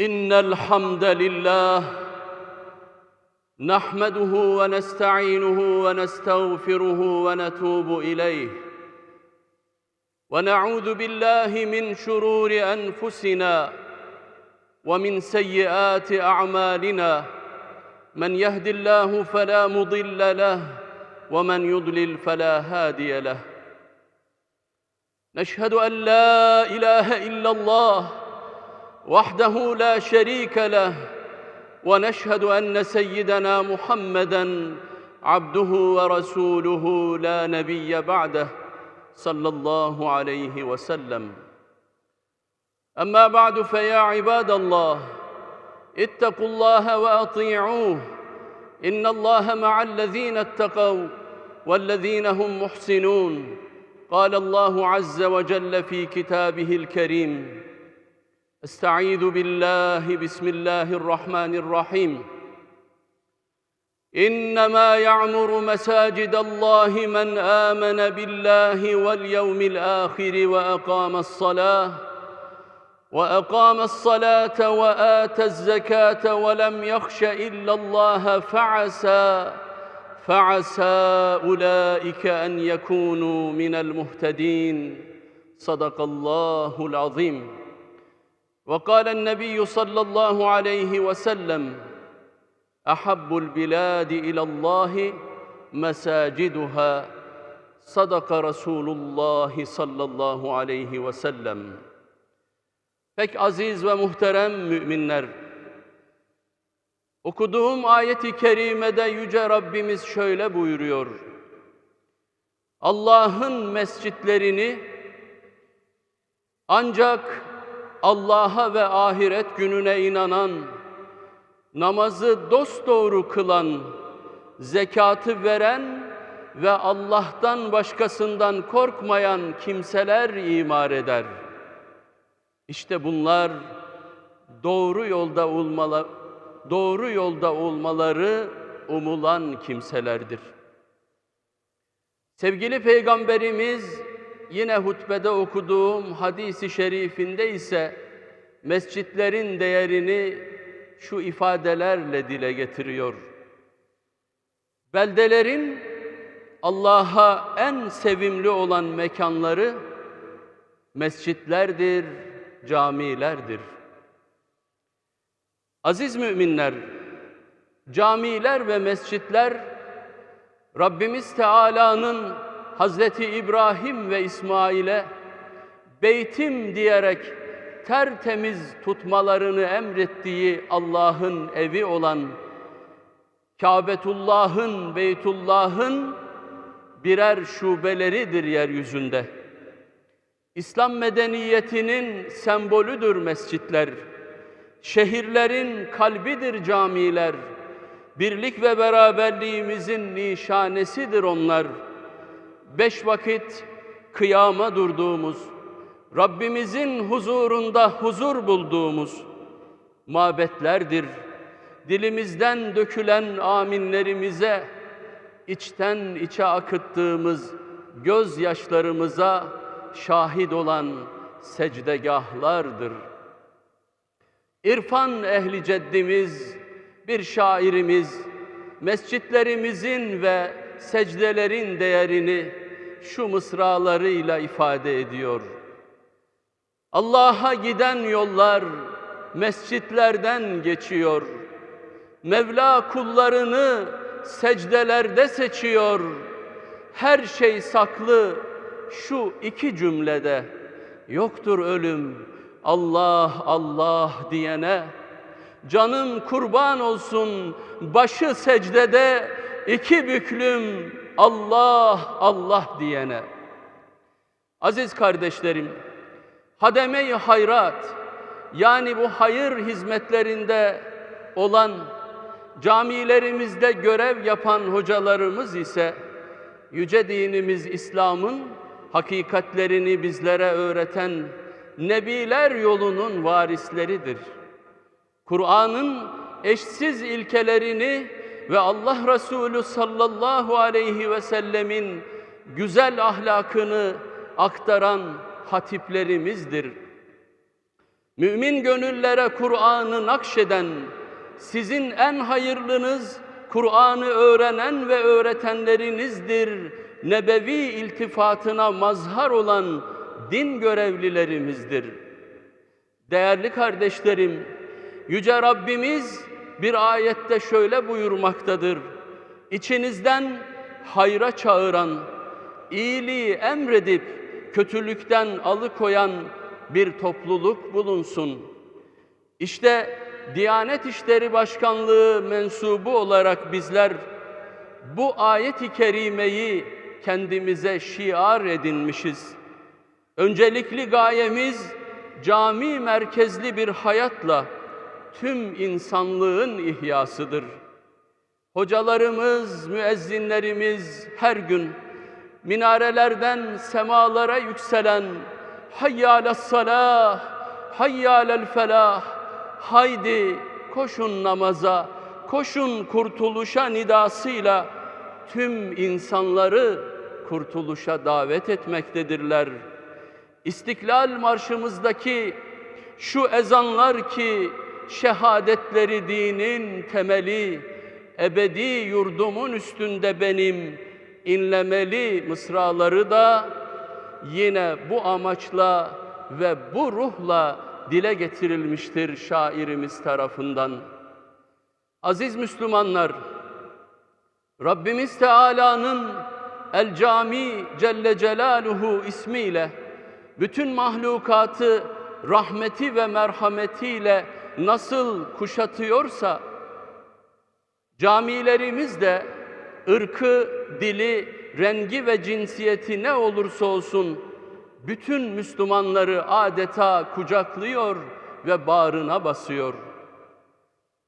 إن الحمد لله نحمده ونستعينه ونستغفره ونتوب إليه ونعوذ بالله من شرور أنفسنا ومن سيئات أعمالنا من يهد الله فلا مضل له ومن يضلل فلا هادي له نشهد أن لا إله إلا الله وحده لا شريك له ونشهد أن سيدنا محمدًا عبده ورسوله لا نبي بعده صلى الله عليه وسلم. أما بعد فيا عباد الله اتقوا الله وأطيعوه إن الله مع الذين اتقوا والذين هم محسنون. قال الله عز وجل في كتابه الكريم أستعيذ بالله بسم الله الرحمن الرحيم. إنما يعمر مساجد الله من آمن بالله واليوم الآخر وأقام الصلاة وأقام الصلاة واتى الزكاة ولم يخش إلا الله فعسى فعسى أولئك أن يكونوا من المهتدين. صدق الله العظيم. وقال النبي صلى الله عليه وسلم احب البلاد الى الله مساجدها صدق رسول الله صلى الله aleyhi ve sellem. Pek aziz ve muhterem müminler, okuduğum ayeti kerimede Yüce Rabbimiz şöyle buyuruyor. Allah'ın mescitlerini ancak Allah'a ve ahiret gününe inanan, namazı dosdoğru kılan, zekatı veren ve Allah'tan başkasından korkmayan kimseler imar eder. İşte bunlar doğru yolda olmalı, doğru yolda olmaları umulan kimselerdir. Sevgili Peygamberimiz yine hutbede okuduğum hadisi şerifinde ise mescitlerin değerini şu ifadelerle dile getiriyor. Beldelerin Allah'a en sevimli olan mekanları mescitlerdir, camilerdir. Aziz müminler, camiler ve mescitler Rabbimiz Teala'nın Hazreti İbrahim ve İsmail'e beytim diyerek tertemiz tutmalarını emrettiği Allah'ın evi olan Kabetullah'ın, Beytullah'ın birer şubeleridir yeryüzünde. İslam medeniyetinin sembolüdür mescitler. Şehirlerin kalbidir camiler. Birlik ve beraberliğimizin nişanesidir onlar. Beş vakit kıyama durduğumuz, Rabbimizin huzurunda huzur bulduğumuz mabetlerdir. Dilimizden dökülen aminlerimize, içten içe akıttığımız gözyaşlarımıza şahit olan secdegahlardır. İrfan ehli ceddimiz, bir şairimiz, mescitlerimizin ve secdelerin değerini şu mısralarıyla ifade ediyor. Allah'a giden yollar mescitlerden geçiyor. Mevla kullarını secdelerde seçiyor. Her şey saklı şu iki cümlede. Yoktur ölüm Allah Allah diyene. Canım kurban olsun başı secdede iki büklüm Allah Allah diyene. Aziz kardeşlerim, hademe-i hayrat yani bu hayır hizmetlerinde olan camilerimizde görev yapan hocalarımız ise yüce dinimiz İslam'ın hakikatlerini bizlere öğreten nebiler yolunun varisleridir. Kur'an'ın eşsiz ilkelerini ve Allah Resulü sallallahu aleyhi ve sellemin güzel ahlakını aktaran hatiplerimizdir. Mümin gönüllere Kur'an'ı nakşeden, sizin en hayırlınız Kur'an'ı öğrenen ve öğretenlerinizdir. Nebevi iltifatına mazhar olan din görevlilerimizdir. Değerli kardeşlerim, Yüce Rabbimiz bir ayette şöyle buyurmaktadır. İçinizden hayra çağıran, iyiliği emredip kötülükten alıkoyan bir topluluk bulunsun. İşte Diyanet İşleri Başkanlığı mensubu olarak bizler bu ayet-i kerimeyi kendimize şiar edinmişiz. Öncelikli gayemiz cami merkezli bir hayatla tüm insanlığın ihyasıdır. Hocalarımız, müezzinlerimiz her gün minarelerden semalara yükselen hayyâles salah, hayyâlel felah, haydi koşun namaza, koşun kurtuluşa nidasıyla tüm insanları kurtuluşa davet etmektedirler. İstiklal Marşımızdaki şu ezanlar ki şehadetleri dinin temeli, ebedi yurdumun üstünde benim inlemeli mısraları da yine bu amaçla ve bu ruhla dile getirilmiştir şairimiz tarafından. Aziz Müslümanlar, Rabbimiz Teala'nın El Cami Celle Celaluhu ismiyle bütün mahlukatı rahmeti ve merhametiyle nasıl kuşatıyorsa camilerimiz de ırkı, dili, rengi ve cinsiyeti ne olursa olsun bütün Müslümanları adeta kucaklıyor ve bağrına basıyor.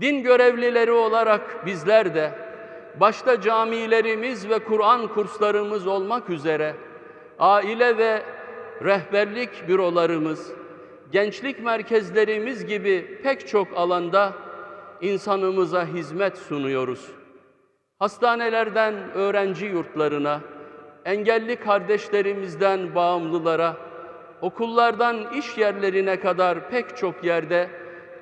Din görevlileri olarak bizler de başta camilerimiz ve Kur'an kurslarımız olmak üzere aile ve rehberlik bürolarımız, gençlik merkezlerimiz gibi pek çok alanda insanımıza hizmet sunuyoruz. Hastanelerden öğrenci yurtlarına, engelli kardeşlerimizden bağımlılara, okullardan iş yerlerine kadar pek çok yerde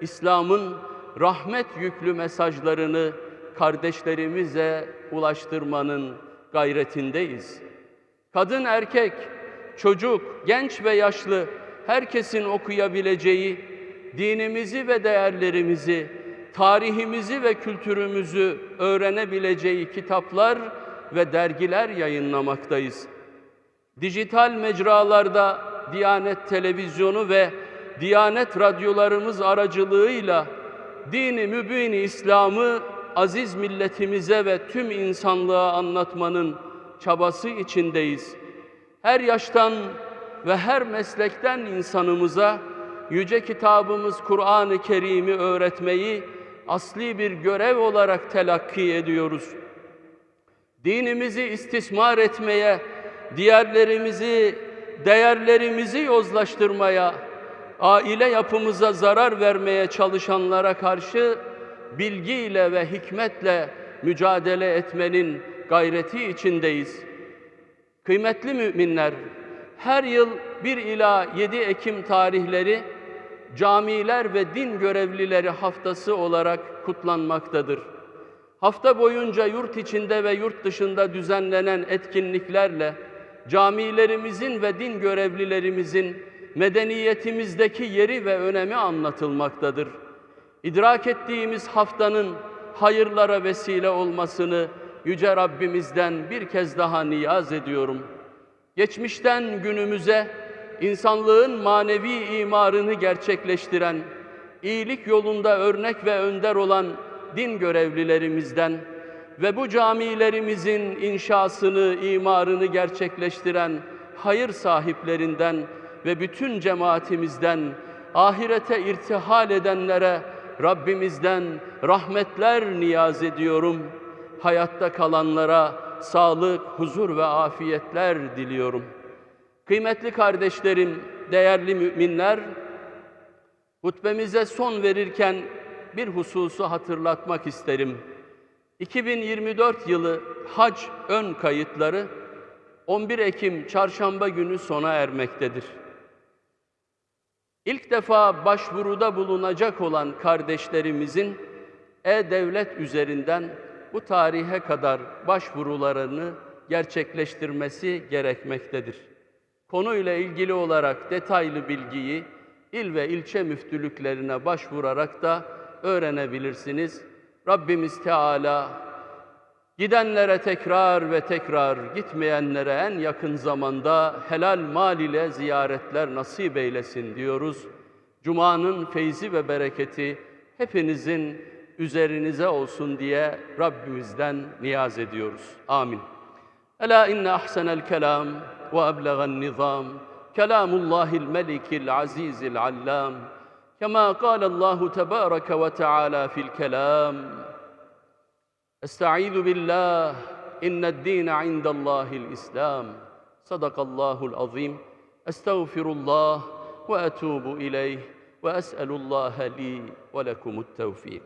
İslam'ın rahmet yüklü mesajlarını kardeşlerimize ulaştırmanın gayretindeyiz. Kadın, erkek, çocuk, genç ve yaşlı herkesin okuyabileceği dinimizi ve değerlerimizi, tarihimizi ve kültürümüzü öğrenebileceği kitaplar ve dergiler yayınlamaktayız. Dijital mecralarda Diyanet Televizyonu ve Diyanet radyolarımız aracılığıyla dini mübini İslam'ı aziz milletimize ve tüm insanlığa anlatmanın çabası içindeyiz. Her yaştan ve her meslekten insanımıza yüce kitabımız Kur'an-ı Kerim'i öğretmeyi asli bir görev olarak telakki ediyoruz. Dinimizi istismar etmeye, diğerlerimizi, değerlerimizi yozlaştırmaya, aile yapımıza zarar vermeye çalışanlara karşı bilgiyle ve hikmetle mücadele etmenin gayreti içindeyiz. Kıymetli müminler, her yıl 1 ila 7 Ekim tarihleri camiler ve din görevlileri haftası olarak kutlanmaktadır. Hafta boyunca yurt içinde ve yurt dışında düzenlenen etkinliklerle camilerimizin ve din görevlilerimizin medeniyetimizdeki yeri ve önemi anlatılmaktadır. İdrak ettiğimiz haftanın hayırlara vesile olmasını Yüce Rabbimizden bir kez daha niyaz ediyorum. Geçmişten günümüze insanlığın manevi imarını gerçekleştiren, iyilik yolunda örnek ve önder olan din görevlilerimizden ve bu camilerimizin inşasını, imarını gerçekleştiren hayır sahiplerinden ve bütün cemaatimizden ahirete irtihal edenlere Rabbimizden rahmetler niyaz ediyorum. Hayatta kalanlara sağlık, huzur ve afiyetler diliyorum. Kıymetli kardeşlerim, değerli müminler, hutbemize son verirken bir hususu hatırlatmak isterim. 2024 yılı hac ön kayıtları 11 Ekim çarşamba günü sona ermektedir. İlk defa başvuruda bulunacak olan kardeşlerimizin e-devlet üzerinden bu tarihe kadar başvurularını gerçekleştirmesi gerekmektedir. Konuyla ilgili olarak detaylı bilgiyi il ve ilçe müftülüklerine başvurarak da öğrenebilirsiniz. Rabbimiz Teala gidenlere tekrar ve tekrar, gitmeyenlere en yakın zamanda helal mal ile ziyaretler nasip eylesin diyoruz. Cuma'nın feyzi ve bereketi hepinizin üzerinize olsun diye Rabbimizden niyaz ediyoruz. Amin. Ela inne ahsenel kelam ve eblegan nizam. Kelamullahil melikil azizil allam. كما قال الله تبارك وتعالى في الكلام استعيذ بالله ان الدين عند الله الاسلام صدق الله العظيم استغفر الله واتوب اليه واسال الله لي ولكم التوفيق